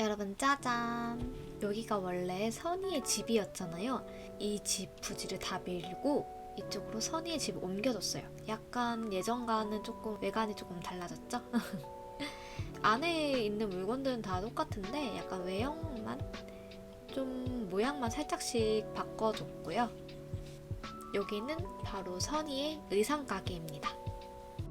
여러분 짜잔. 여기가 원래 선희의 집이었잖아요. 이 집 부지를 다 밀고 이쪽으로 선희의 집을 옮겨줬어요. 약간 예전과는 조금 외관이 조금 달라졌죠? 안에 있는 물건들은 다 똑같은데 약간 외형만 좀 모양만 살짝씩 바꿔줬고요. 여기는 바로 선희의 의상 가게입니다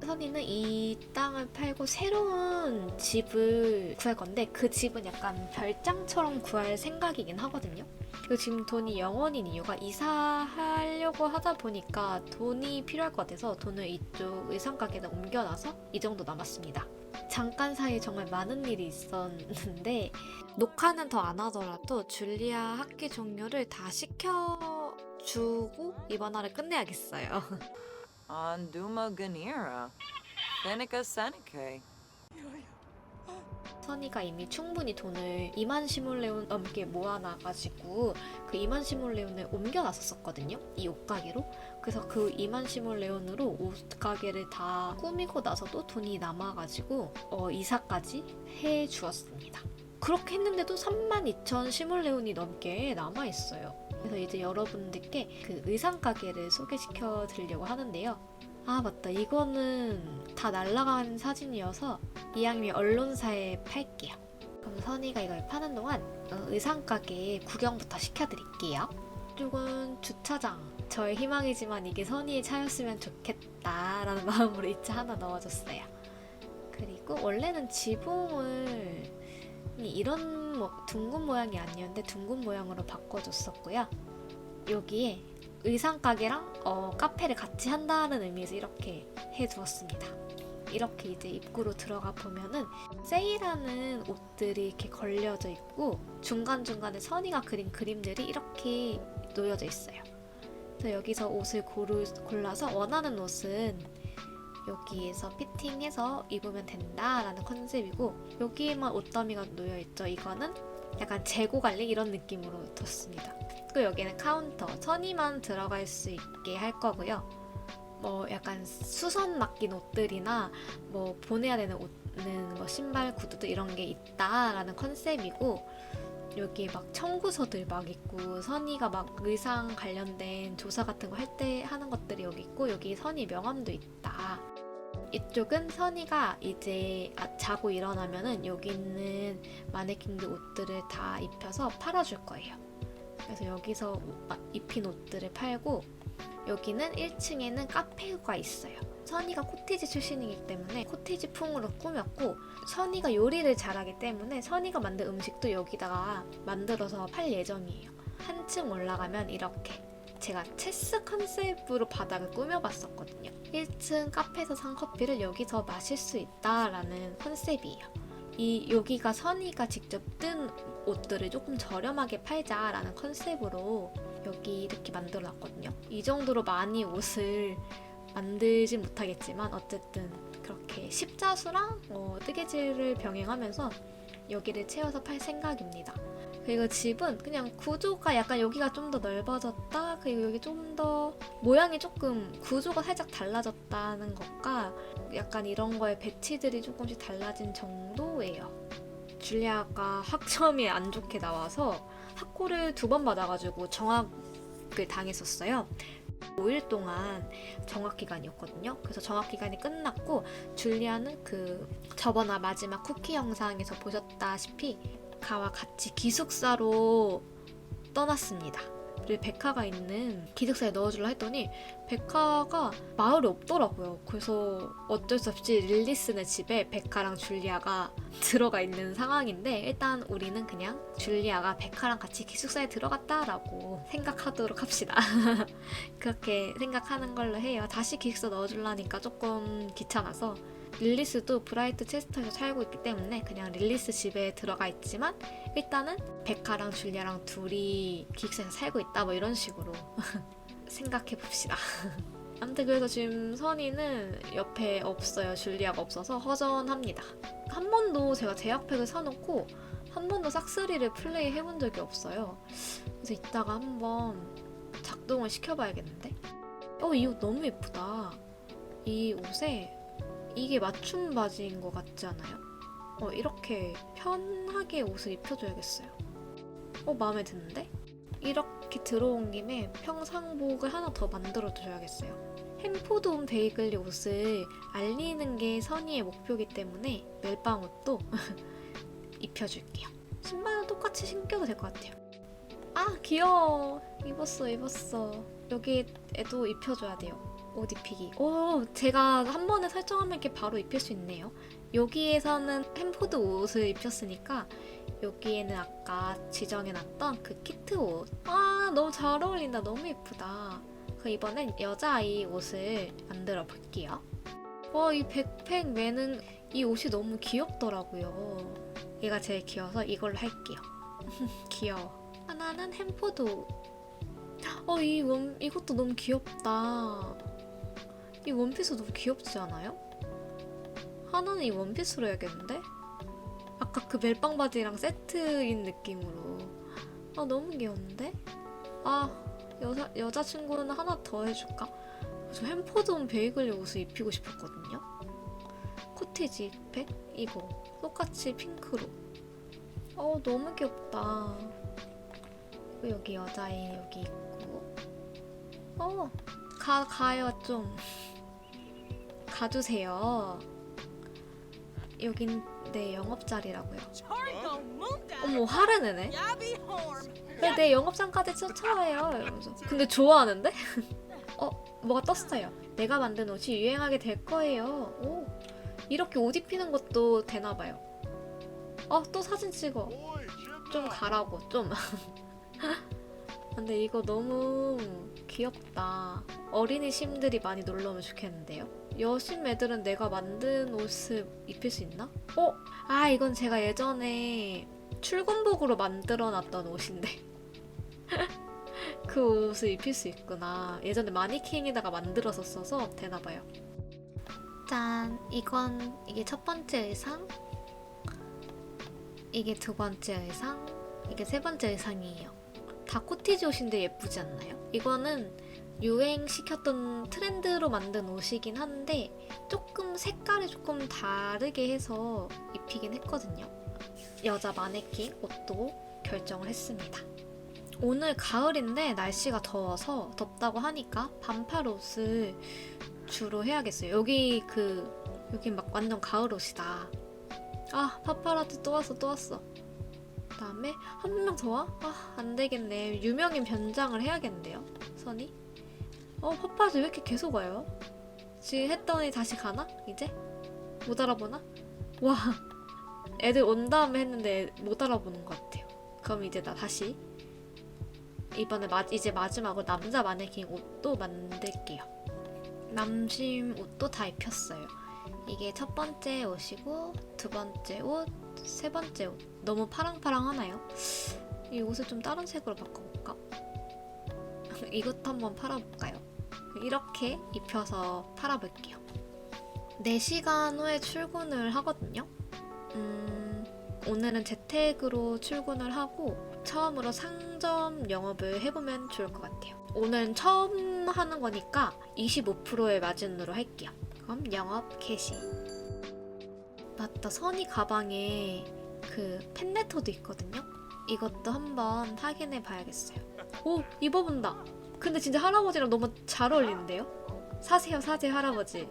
선이는 이 땅을 팔고 새로운 집을 구할 건데 그 집은 약간 별장처럼 구할 생각이긴 하거든요. 그리고 지금 돈이 0원인 이유가 이사하려고 하다 보니까 돈이 필요할 것 같아서 돈을 이쪽 의상 가게에 옮겨놔서 이 정도 남았습니다. 잠깐 사이에 정말 많은 일이 있었는데 녹화는 더 안 하더라도 줄리아 학기 종료를 다 시켜주고 이번 화를 끝내야겠어요. Anduma Ganira. Seneca Seneca. 선이가 이미 충분히 돈을 2만 시몰레온 넘게 모아놔가지고 그 2만 시몰레온을 옮겨놨었거든요. 이 옷가게로. 그래서 그 2만 시몰레온으로 옷가게를 다 꾸미고 나서도 돈이 남아가지고 어, 이사까지 해주었습니다. 그렇게 했는데도 3만 2천 시몰레온이 넘게 남아있어요. 그래서 이제 여러분들께 그 의상 가게를 소개시켜 드리려고 하는데요. 아 맞다 이거는 다 날라간 사진이어서 이왕이면 언론사에 팔게요. 그럼 선이가 이걸 파는 동안 어, 의상 가게 구경부터 시켜드릴게요. 이쪽은 주차장. 저의 희망이지만 이게 선이의 차였으면 좋겠다라는 마음으로 이차 하나 넣어줬어요. 그리고 원래는 지붕을 이런 뭐 둥근 모양이 아니었는데 둥근 모양으로 바꿔줬었고요. 여기에 의상 가게랑 어, 카페를 같이 한다는 의미에서 이렇게 해두었습니다. 이렇게 이제 입구로 들어가 보면은 세일하는 옷들이 이렇게 걸려져 있고 중간중간에 선이가 그린 그림들이 이렇게 놓여져 있어요. 그래서 여기서 옷을 고르, 골라서 원하는 옷은 여기에서 피팅해서 입으면 된다라는 컨셉이고 여기에만 옷더미가 놓여 있죠. 이거는 약간 재고 관리 이런 느낌으로 뒀습니다. 그리고 여기는 카운터 선이만 들어갈 수 있게 할 거고요. 뭐 약간 수선 맡긴 옷들이나 뭐 보내야 되는 옷은 뭐 신발 구두도 이런 게 있다라는 컨셉이고 여기 막 청구서들 막 있고 선이가 막 의상 관련된 조사 같은 거 할 때 하는 것들이 여기 있고 여기 선이 명함도 있다. 이쪽은 선이가 이제 아- 자고 일어나면은 여기 있는 마네킹들 옷들을 다 입혀서 팔아줄 거예요. 그래서 여기서 옷- 아, 입힌 옷들을 팔고 여기는 1층에는 카페가 있어요. 선이가 코티지 출신이기 때문에 코티지 풍으로 꾸몄고 선이가 요리를 잘하기 때문에 선이가 만든 음식도 여기다가 만들어서 팔 예정이에요. 한층 올라가면 이렇게 제가 체스 컨셉으로 바닥을 꾸며봤었거든요. 1층 카페에서 산 커피를 여기서 마실 수 있다라는 컨셉이에요. 이 여기가 선이가 직접 뜬 옷들을 조금 저렴하게 팔자라는 컨셉으로 여기 이렇게 만들어 놨거든요. 이 정도로 많이 옷을 만들진 못하겠지만 어쨌든 그렇게 십자수랑 어, 뜨개질을 병행하면서 여기를 채워서 팔 생각입니다. 그리고 집은 그냥 구조가 약간 여기가 좀 더 넓어졌다 그리고 여기 좀 더 모양이 조금 구조가 살짝 달라졌다는 것과 약간 이런 거에 배치들이 조금씩 달라진 정도예요. 줄리아가 학점이 안 좋게 나와서 학고를 두 번 받아가지고 정학을 당했었어요. 5일 동안 정학 기간이었거든요. 그래서 정학 기간이 끝났고 줄리아는 그 저번화 마지막 쿠키 영상에서 보셨다시피 가와 같이 기숙사로 떠났습니다. 그리고 백화가 있는 기숙사에 넣어주려 했더니 백화가 마을에 없더라고요. 그래서 어쩔 수 없이 릴리스네 집에 백화랑 줄리아가 들어가 있는 상황인데 일단 우리는 그냥 줄리아가 백화랑 같이 기숙사에 들어갔다라고 생각하도록 합시다. 그렇게 생각하는 걸로 해요. 다시 기숙사 넣어주려니까 조금 귀찮아서 릴리스도 브라이트 체스터에서 살고 있기 때문에 그냥 릴리스 집에 들어가 있지만 일단은 베카랑 줄리아랑 둘이 기숙사에서 살고 있다 뭐 이런 식으로 생각해 봅시다. 아무튼 그래서 지금 선이는 옆에 없어요. 줄리아가 없어서 허전합니다. 한 번도 제가 제약팩을 사놓고 한 번도 싹쓸이를 플레이 해본 적이 없어요. 그래서 이따가 한번 작동을 시켜봐야겠는데? 어, 이 옷 너무 예쁘다. 이 옷에 이게 맞춤 바지인 것 같지 않아요? 어, 이렇게 편하게 옷을 입혀줘야겠어요. 어, 마음에 드는데? 이렇게 들어온 김에 평상복을 하나 더 만들어줘야겠어요. 햄포드 온 베이글리 옷을 알리는 게 선의의 목표이기 때문에 멜빵 옷도 입혀줄게요. 신발은 똑같이 신겨도 될 것 같아요. 아 귀여워. 입었어 입었어. 여기에도 입혀줘야 돼요. 옷 입히기. 오 제가 한 번에 설정하면 이렇게 바로 입힐 수 있네요. 여기에서는 햄포드 옷을 입혔으니까 여기에는 아까 지정해놨던 그 키트 옷. 아 너무 잘 어울린다. 너무 예쁘다. 그 이번엔 여자아이 옷을 만들어 볼게요. 와, 이 백팩 매는 이 옷이 너무 귀엽더라고요. 얘가 제일 귀여워서 이걸로 할게요. 귀여워. 하나는 햄포드 옷. 어, 이 원, 이것도 너무 귀엽다. 이 원피스 너무 귀엽지 않아요? 하나는 이 원피스로 해야겠는데? 아까 그 멜빵 바지랑 세트인 느낌으로. 아, 너무 귀여운데? 아, 여자, 여자친구는 하나 더 해줄까? 저 햄포드온 베이글리 옷을 입히고 싶었거든요. 코티지 백? 이거. 똑같이 핑크로. 어, 너무 귀엽다. 여기 여자애 여기 있고. 어, 가, 가요, 좀. 가주세요. 여긴 내 영업자리라고요. 어머, 화를 내네. 왜 내 영업장까지 쫓아와요? 이러면서. 근데 좋아하는데? 어, 뭐가 떴어요. 내가 만든 옷이 유행하게 될 거예요. 오, 이렇게 옷 입히는 것도 되나 봐요. 어, 또 사진 찍어. 좀 가라고, 좀. 근데 이거 너무 귀엽다. 어린이 심들이 많이 놀러 오면 좋겠는데요? 여심 애들은 내가 만든 옷을 입힐 수 있나? 어? 아, 이건 제가 예전에 출근복으로 만들어 놨던 옷인데. 그 옷을 입힐 수 있구나. 예전에 마니킹에다가 만들어서 써서 되나봐요. 짠! 이건, 이게 첫 번째 의상, 이게 두 번째 의상, 이게 세 번째 의상이에요. 다 코티지 옷인데 예쁘지 않나요? 이거는 유행시켰던 트렌드로 만든 옷이긴 한데 조금 색깔이 조금 다르게 해서 입히긴 했거든요. 여자 마네킹 옷도 결정을 했습니다. 오늘 가을인데 날씨가 더워서 덥다고 하니까 반팔 옷을 주로 해야겠어요. 여기 그 여기 막 완전 가을 옷이다. 아 파파라치 또 왔어 또 왔어. 그다음에 한 명 더 와? 아 안 되겠네. 유명인 변장을 해야겠는데요. 선이? 어 파파라치 왜 이렇게 계속 와요? 지금 했더니 다시 가나? 이제? 못 알아보나? 와 애들 온 다음에 했는데 못 알아보는 것 같아요. 그럼 이제 나 다시 이번에 마, 이제 마지막으로 남자 마네킹 옷도 만들게요. 남심 옷도 다 입혔어요. 이게 첫 번째 옷이고 두 번째 옷, 세 번째 옷. 너무 파랑파랑하나요? 이 옷을 좀 다른 색으로 바꿔볼까? 이것도 한번 팔아볼까요? 이렇게 입혀서 팔아볼게요. 4시간 후에 출근을 하거든요. 음, 오늘은 재택으로 출근을 하고 처음으로 상점 영업을 해보면 좋을 것 같아요. 오늘 처음 하는 거니까 25%의 마진으로 할게요. 그럼 영업 개시. 맞다, 선이 가방에 그 팬레터도 있거든요. 이것도 한번 확인해 봐야겠어요. 오, 입어본다. 근데 진짜 할아버지랑 너무 잘 어울리는데요? 사세요, 사세요, 할아버지.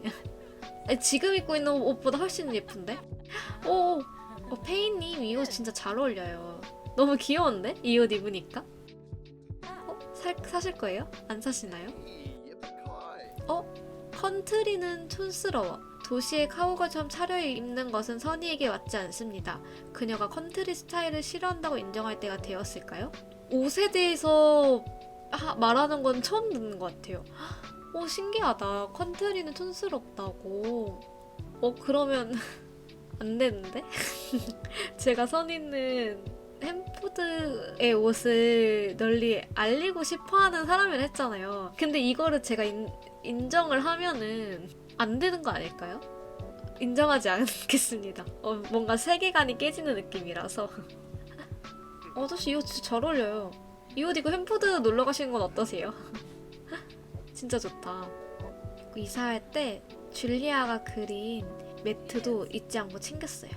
지금 입고 있는 옷보다 훨씬 예쁜데? 오, 어, 페이님 이 옷 진짜 잘 어울려요. 너무 귀여운데? 이 옷 입으니까? 어? 사, 사실 거예요? 안 사시나요? 어? 컨트리는 촌스러워. 도시의 카우걸처럼 차려입는 것은 선의에게 맞지 않습니다. 그녀가 컨트리 스타일을 싫어한다고 인정할 때가 되었을까요? 옷에 대해서 하- 말하는 건 처음 듣는 것 같아요. 오, 신기하다. 컨트리는 촌스럽다고. 어, 그러면 안 되는데? 제가 선이는 햄푸드의 옷을 널리 알리고 싶어 하는 사람이라 했잖아요. 근데 이거를 제가 인, 인정을 하면은 안 되는 거 아닐까요? 인정하지 않겠습니다. 어, 뭔가 세계관이 깨지는 느낌이라서. 아저씨 이 옷 진짜 잘 어울려요. 이옷 입고 햄푸드 놀러 가시는 건 어떠세요? 진짜 좋다. 이사할 때 줄리아가 그린 매트도 잊지 않고 챙겼어요.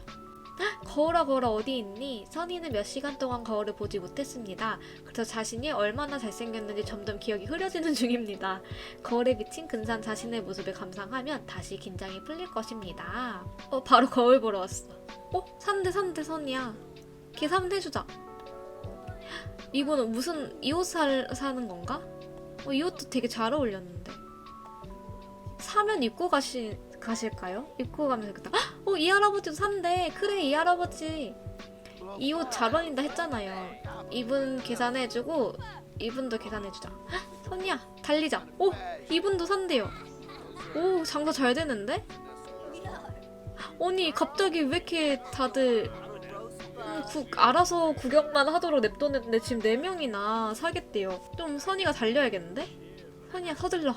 거울아 거울아 어디 있니? 선이는 몇 시간 동안 거울을 보지 못했습니다. 그래서 자신이 얼마나 잘생겼는지 점점 기억이 흐려지는 중입니다. 거울에 비친 근사한 자신의 모습을 감상하면 다시 긴장이 풀릴 것입니다. 어 바로 거울 보러 왔어. 어? 산대 산대 선이야. 계산 해주자. 이거는 무슨 이 옷 사는 건가? 어, 이 옷도 되게 잘 어울렸는데. 사면 입고 가시, 가실까요? 입고 가면 되겠다. 헉! 어, 이 할아버지도 산대. 그래, 이 할아버지. 이 옷 잘 어울린다 했잖아요. 이분 계산해주고, 이분도 계산해주자. 헉! 선이야, 달리자. 오, 이분도 산대요. 오, 장사 잘 되는데? 아니, 갑자기 왜 이렇게 다들 음, 구, 알아서 구경만 하도록 냅뒀는데 지금 4명이나 사겠대요. 좀 선이가 달려야겠는데? 선이야 서둘러.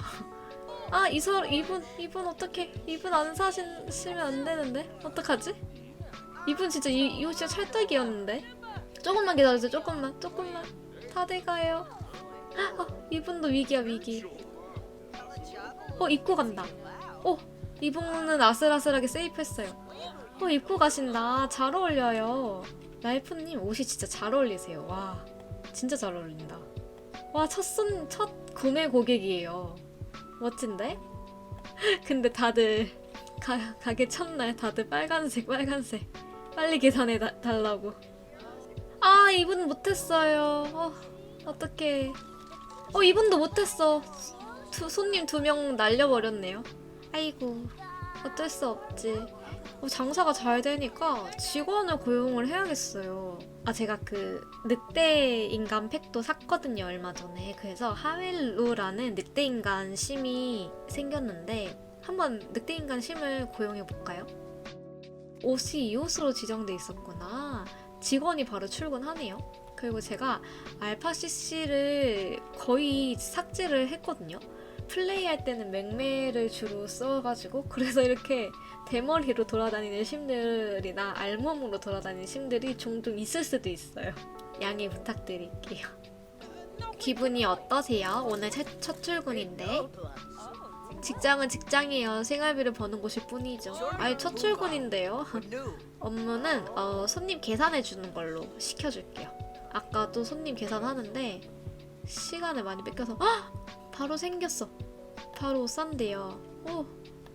아, 이 서, 이분, 이분 어떡해. 이분 안 사시면 안 되는데? 어떡하지? 이분 진짜 이, 이옷 진짜 찰떡이었는데? 조금만 기다려주세요, 조금만, 조금만. 다 돼가요. 어, 이분도 위기야, 위기. 어, 입고 간다. 어, 이분은 아슬아슬하게 세이프했어요. 어, 입고 가신다. 잘 어울려요. 라이프님 옷이 진짜 잘 어울리세요. 와, 진짜 잘 어울린다. 와, 첫 손, 첫 구매 고객이에요. 멋진데? 근데 다들 가, 가게 첫날 다들 빨간색, 빨간색. 빨리 계산해 다, 달라고. 아, 이분 못했어요. 어, 어떡해. 어, 이분도 못했어. 두, 손님 두 명 날려버렸네요. 아이고, 어쩔 수 없지. 어, 장사가 잘 되니까 직원을 고용을 해야겠어요. 아 제가 그 늑대 인간 팩도 샀거든요 얼마 전에. 그래서 하웰루라는 늑대 인간 심이 생겼는데 한번 늑대 인간 심을 고용해 볼까요? 옷이 이 옷으로 지정돼 있었구나. 직원이 바로 출근하네요. 그리고 제가 알파 CC를 거의 삭제를 했거든요. 플레이할 때는 맥메를 주로 써가지고 그래서 이렇게 대머리로 돌아다니는 심들이나 알몸으로 돌아다니는 심들이 종종 있을 수도 있어요. 양해 부탁드릴게요. 기분이 어떠세요? 오늘 첫, 첫 출근인데 직장은 직장이에요. 생활비를 버는 곳일 뿐이죠. 아니 첫 출근인데요. 업무는 어, 손님 계산해 주는 걸로 시켜줄게요. 아까 또 손님 계산하는데 시간을 많이 뺏겨서 헉! 바로 생겼어. 바로 옷 산대요. 오,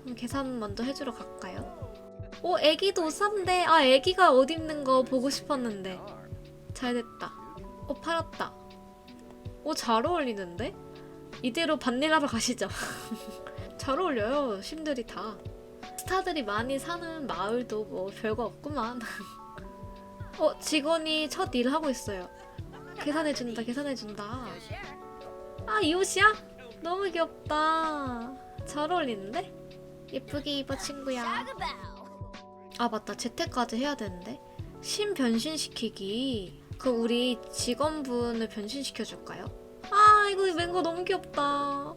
그럼 계산 먼저 해주러 갈까요? 오, 애기도 옷 산대. 아, 애기가 옷 입는 거 보고 싶었는데. 잘 됐다. 오, 팔았다. 오, 잘 어울리는데? 이대로 반일하러 가시죠. 잘 어울려요, 심들이 다. 스타들이 많이 사는 마을도 뭐 별거 없구만. 어, 직원이 첫 일을 하고 있어요. 계산해준다, 계산해준다. 아, 이 옷이야? 너무 귀엽다. 잘 어울리는데? 예쁘게 입어, 친구야. 아, 맞다. 재택까지 해야 되는데. 심 변신시키기. 그 우리 직원분을 변신시켜줄까요? 아, 이거 맹거 너무 귀엽다.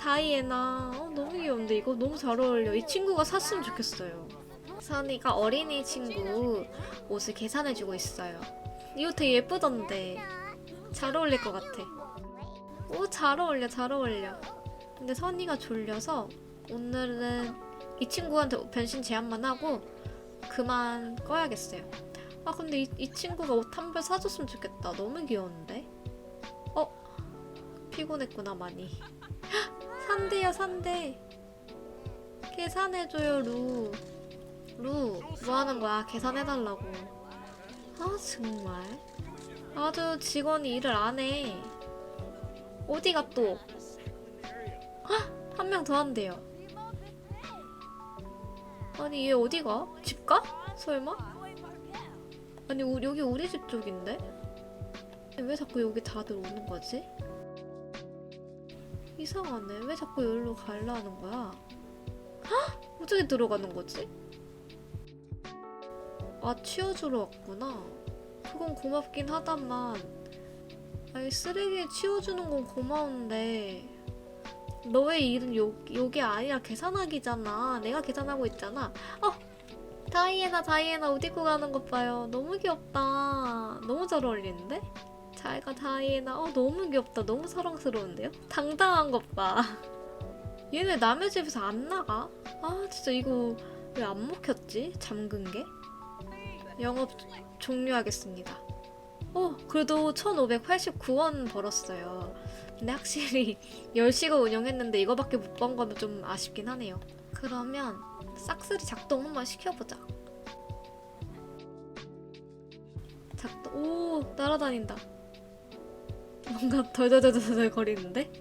다이애나. 어, 너무 귀여운데 이거 너무 잘 어울려. 이 친구가 샀으면 좋겠어요. 선이가 어린이 친구 옷을 계산해주고 있어요. 이옷 되게 예쁘던데. 잘 어울릴 것 같아. 오, 잘 어울려, 잘 어울려. 근데 선이가 졸려서 오늘은 이 친구한테 변신 제한만 하고 그만 꺼야겠어요. 아, 근데 이, 이 친구가 옷 한 벌 사줬으면 좋겠다. 너무 귀여운데? 어? 피곤했구나, 많이. 산대야, 산대. 계산해줘요, 루. 루, 뭐 하는 거야? 계산해달라고. 아, 정말. 아주 직원이 일을 안 해. 어디가 또? 한 명 더 한대요. 아니 얘 어디가? 집 가? 설마? 아니 우리, 여기 우리 집 쪽인데? 왜 자꾸 여기 다들 오는 거지? 이상하네. 왜 자꾸 여기로 가려는 거야? 헉! 어떻게 들어가는 거지? 아 치워주러 왔구나. 그건 고맙긴 하다만 아니 쓰레기 치워주는 건 고마운데 너의 일은 요, 요게 아니라 계산하기잖아 내가 계산하고 있잖아 어! 다이애나 다이애나 옷 입고 가는 것 봐요 너무 귀엽다 너무 잘 어울리는데? 잘가 다이애나 어 너무 귀엽다 너무 사랑스러운데요? 당당한 것봐 얘네 남의 집에서 안 나가? 아 진짜 이거 왜 안 먹혔지? 잠근 게? 영업 종료하겠습니다. 어, 그래도 1,589원 벌었어요. 근데 확실히 10시간 운영했는데 이거밖에 못 번 거면 좀 아쉽긴 하네요. 그러면 싹쓸이 작동 한번 시켜보자. 작동, 오, 날아다닌다. 뭔가 덜덜덜덜 거리는데?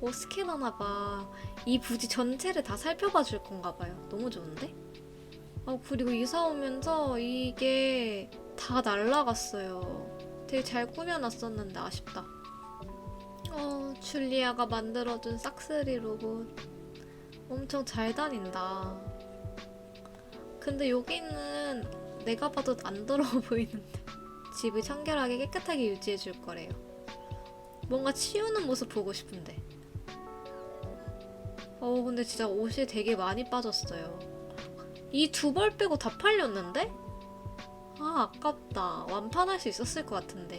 오, 스캐너나봐. 이 부지 전체를 다 살펴봐 줄 건가 봐요. 너무 좋은데? 어, 그리고 이사 오면서 이게 다 날라갔어요. 되게 잘 꾸며놨었는데 아쉽다. 어, 줄리아가 만들어준 싹쓸이 로봇. 엄청 잘 다닌다. 근데 여기는 내가 봐도 안 더러워 보이는데. 집을 청결하게 깨끗하게 유지해줄 거래요. 뭔가 치우는 모습 보고 싶은데. 어, 근데 진짜 옷이 되게 많이 빠졌어요. 이 두 벌 빼고 다 팔렸는데? 아, 아깝다. 완판할 수 있었을 것 같은데.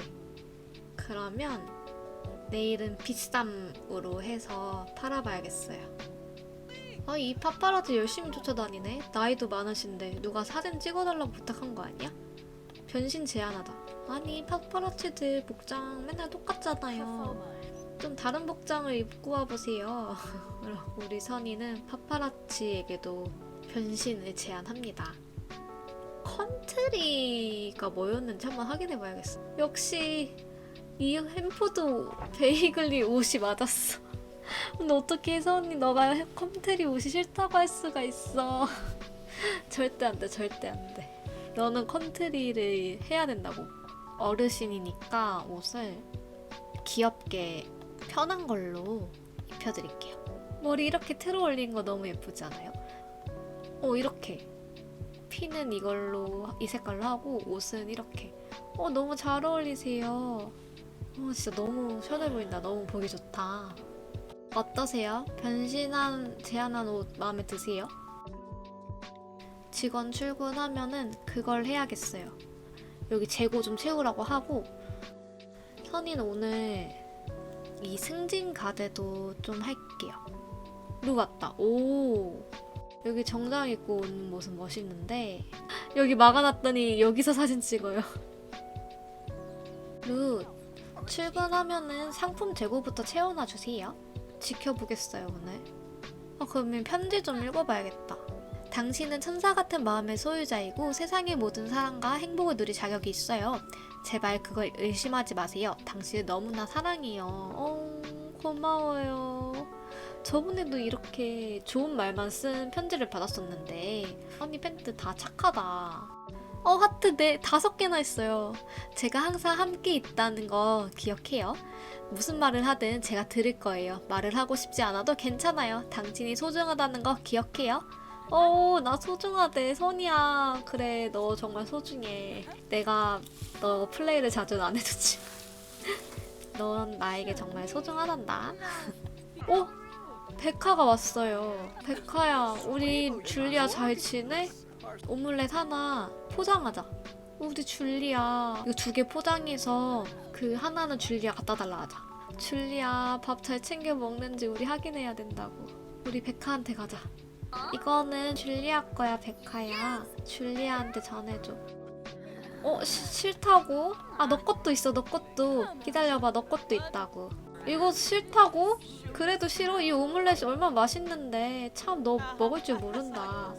그러면 내일은 비쌈으로 해서 팔아봐야겠어요. 아, 이 파파라치 열심히 쫓아다니네. 나이도 많으신데 누가 사진 찍어달라고 부탁한 거 아니야? 변신 제한하다. 아니, 파파라치들 복장 맨날 똑같잖아요. 좀 다른 복장을 입고 와보세요. 우리 선이는 파파라치에게도 변신을 제안합니다. 컨트리가 뭐였는지 한번 확인해 봐야겠어. 역시 이 햄포도 베이글리 옷이 맞았어. 근데 어떻게 선이 너가 컨트리 옷이 싫다고 할 수가 있어. 절대 안 돼, 절대 안 돼. 너는 컨트리를 해야 된다고. 어르신이니까 옷을 귀엽게 편한 걸로 입혀드릴게요. 머리 이렇게 틀어 올린 거 너무 예쁘지 않아요? 어 이렇게 피는 이걸로 이 색깔로 하고 옷은 이렇게 어 너무 잘 어울리세요. 어 진짜 너무 시원해 보인다. 너무 보기 좋다. 어떠세요? 변신한 제안한 옷 마음에 드세요? 직원 출근하면은 그걸 해야겠어요. 여기 재고 좀 채우라고 하고 선이는 오늘 이 승진 가대도 좀 할게요. 루 같다. 오. 여기 정장 입고 온 모습 멋있는데 여기 막아놨더니 여기서 사진 찍어요. 루 출근하면은 상품 재고부터 채워놔 주세요. 지켜보겠어요 오늘. 어, 그러면 편지 좀 읽어봐야겠다. 당신은 천사 같은 마음의 소유자이고 세상의 모든 사랑과 행복을 누릴 자격이 있어요. 제발 그걸 의심하지 마세요. 당신을 너무나 사랑해요. 어, 고마워요. 저번에도 이렇게 좋은 말만 쓴 편지를 받았었는데 언니 팬트 다 착하다. 어 하트 네 다섯 개나 있어요. 제가 항상 함께 있다는 거 기억해요. 무슨 말을 하든 제가 들을 거예요. 말을 하고 싶지 않아도 괜찮아요. 당신이 소중하다는 거 기억해요. 어, 나 소중하대, 선이야. 그래, 너 정말 소중해. 내가 너 플레이를 자주는 안 해줬지. 넌 나에게 정말 소중하단다. 어? 백화가 왔어요. 백화야, 우리 줄리아 잘 지내? 오믈렛 하나 포장하자. 우리 줄리아 이거 두 개 포장해서 그 하나는 줄리아 갖다 달라 하자. 줄리아 밥 잘 챙겨 먹는지 우리 확인해야 된다고. 우리 백화한테 가자. 이거는 줄리아 거야, 백화야. 줄리아한테 전해줘. 어, 시- 싫다고? 아, 너 것도 있어, 너 것도. 기다려봐, 너 것도 있다고. 이거 싫다고? 그래도 싫어. 이 오믈렛이 얼마나 맛있는데. 참, 너 먹을 줄 모른다.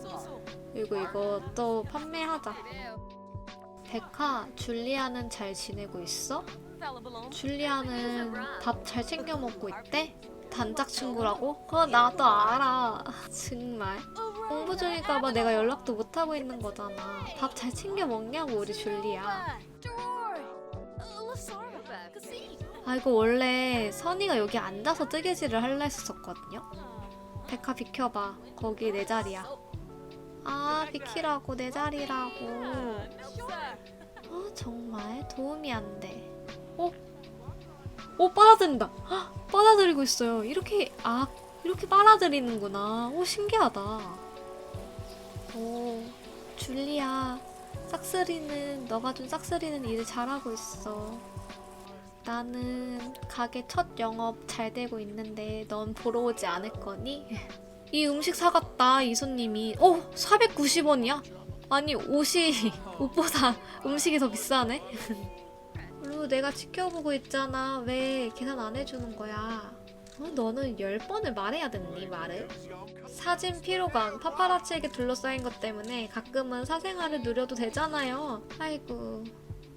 이거, 이거 또 판매하자. 백화, 줄리아는 잘 지내고 있어? 줄리아는 밥 잘 챙겨 먹고 있대? 단짝 친구라고? 그건 나도 알아. 정말. 공부 중일까봐 내가 연락도 못하고 있는 거잖아. 밥 잘 챙겨 먹냐고, 우리 줄리아. 아, 이거 원래 선이가 여기 앉아서 뜨개질을 할라 했었거든요. 백화 비켜봐. 거기 내 자리야. 아, 비키라고, 내 자리라고. 아, 정말 도움이 안 돼. 어? 오, 빨아들인다. 헉, 빨아들이고 있어요. 이렇게, 아, 이렇게 빨아들이는구나. 오, 신기하다. 오, 줄리아. 싹쓸이는, 너가 준 싹쓸이는 일을 잘하고 있어. 나는 가게 첫 영업 잘 되고 있는데 넌 보러 오지 않을 거니? 이 음식 사갔다, 이 손님이. 어, 490원이야? 아니 옷이 옷보다 음식이 더 비싸네. 루 내가 지켜보고 있잖아. 왜 계산 안 해주는 거야? 어, 너는 열 번을 말해야 됐니 말을? 사진 피로감, 파파라치에게 둘러싸인 것 때문에 가끔은 사생활을 누려도 되잖아요. 아이고,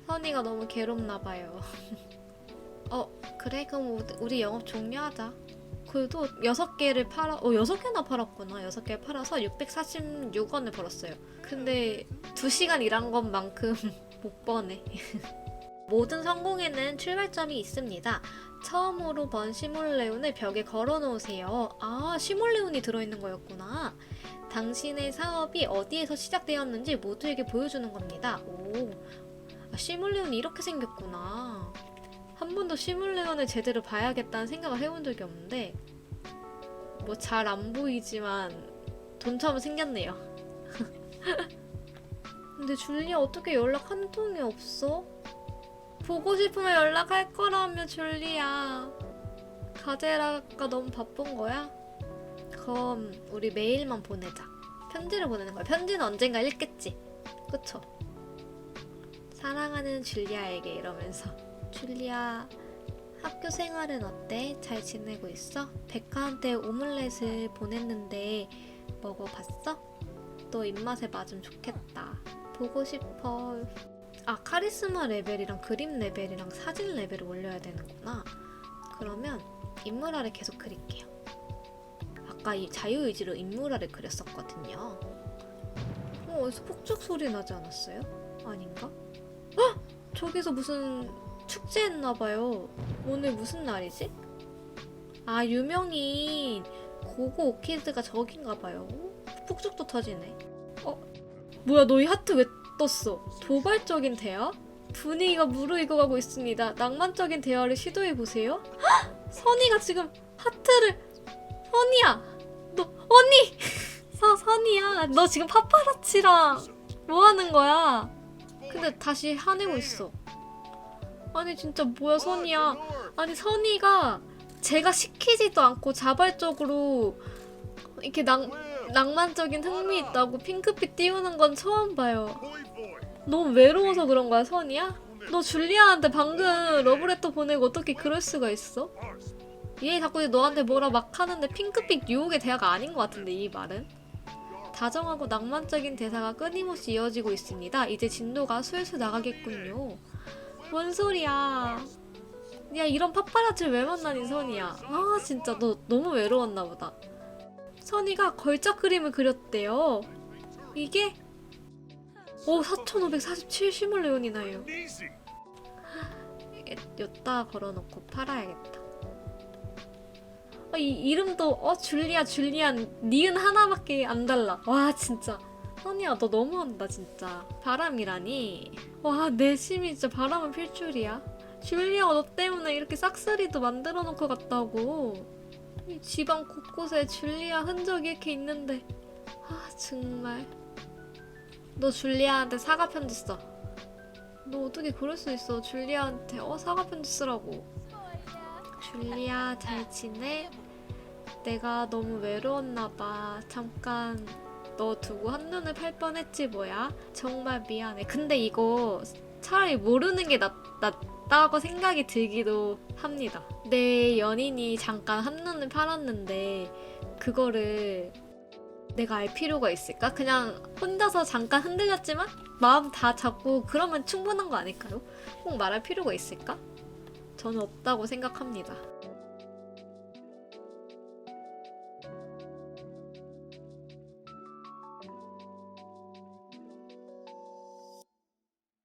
선이가 너무 괴롭나 봐요. 어, 그래 그럼 우리- 영업 종료하자. 그래도 6개를 팔아, 어 6개나 팔았구나. 6개 팔아서 646원을 벌었어요. 근데 2시간 일한 것만큼 못 버네. 모든 성공에는 출발점이 있습니다. 처음으로 번 시몰레온을 벽에 걸어 놓으세요. 아, 시몰레온이 들어있는 거였구나. 당신의 사업이 어디에서 시작되었는지 모두에게 보여주는 겁니다. 오, 아, 시몰레온이 이렇게 생겼구나. 한 번도 시뮬레온을 제대로 봐야겠다는 생각을 해본 적이 없는데 뭐 잘 안 보이지만 돈처럼 생겼네요. 근데 줄리아 어떻게 연락 한 통이 없어? 보고 싶으면 연락할 거라며 줄리아. 가제라가 너무 바쁜 거야? 그럼 우리 메일만 보내자. 편지를 보내는 거야. 편지는 언젠가 읽겠지. 그쵸? 사랑하는 줄리아에게 이러면서 줄리아 학교 생활은 어때? 잘 지내고 있어? 백화한테 오믈렛을 보냈는데 먹어봤어? 너 입맛에 맞으면 좋겠다. 보고 싶어. 아 카리스마 레벨이랑 그림 레벨이랑 사진 레벨을 올려야 되는구나. 그러면 인물화를 계속 그릴게요. 아까 이 자유의지로 인물화를 그렸었거든요. 어, 어디서 폭죽 소리 나지 않았어요? 아닌가? 헉! 저기서 무슨 축제했나봐요. 오늘 무슨 날이지? 아, 유명인 고고 오키드가 저긴가봐요. 폭죽도 터지네. 어? 뭐야, 너이 하트 왜 떴어? 도발적인 대화? 분위기가 무르익어가고 있습니다. 낭만적인 대화를 시도해보세요. 헉! 선이가 지금 하트를... 선이야! 너, 언니! 서, 선이야. 너 지금 파파라치랑 뭐 하는 거야? 근데 다시 화내고 있어. 아니 진짜 뭐야 선이야. 아니 선이가 제가 시키지도 않고 자발적으로 이렇게 낭, 낭만적인 흥미 있다고 핑크빛 띄우는 건 처음 봐요. 너무 외로워서 그런 거야 선이야? 너 줄리아한테 방금 러브레터 보내고 어떻게 그럴 수가 있어? 얘 자꾸 너한테 뭐라 막 하는데 핑크빛 유혹의 대화가 아닌 것 같은데 이 말은? 다정하고 낭만적인 대사가 끊임없이 이어지고 있습니다. 이제 진도가 슬슬 나가겠군요. 뭔 소리야? 야 이런 파파라치를 왜 만나니 선이야? 아 진짜 너 너무 외로웠나 보다. 선이가 걸작 그림을 그렸대요. 이게 오 4,547 시몰레온이나요. 여기다 걸어놓고 팔아야겠다. 아, 이 이름도 어 줄리아 줄리안 니은 하나밖에 안 달라. 와 진짜 선이야 너 너무한다 진짜. 바람이라니. 와 내 심이 진짜 바람을 필 줄이야. 줄리아가 너 때문에 이렇게 싹쓸이도 만들어 놓고 갔다고. 이 집안 곳곳에 줄리아 흔적이 이렇게 있는데 아 정말. 너 줄리아한테 사과 편지 써. 너 어떻게 그럴 수 있어? 줄리아한테 어 사과 편지 쓰라고. 줄리아 잘 지내? 내가 너무 외로웠나 봐. 잠깐 너 두고 한눈을 팔 뻔했지 뭐야? 정말 미안해. 근데 이거 차라리 모르는 게 낫, 낫다고 생각이 들기도 합니다. 내 연인이 잠깐 한눈을 팔았는데 그거를 내가 알 필요가 있을까? 그냥 혼자서 잠깐 흔들렸지만 마음 다 잡고 그러면 충분한 거 아닐까요? 꼭 말할 필요가 있을까? 저는 없다고 생각합니다.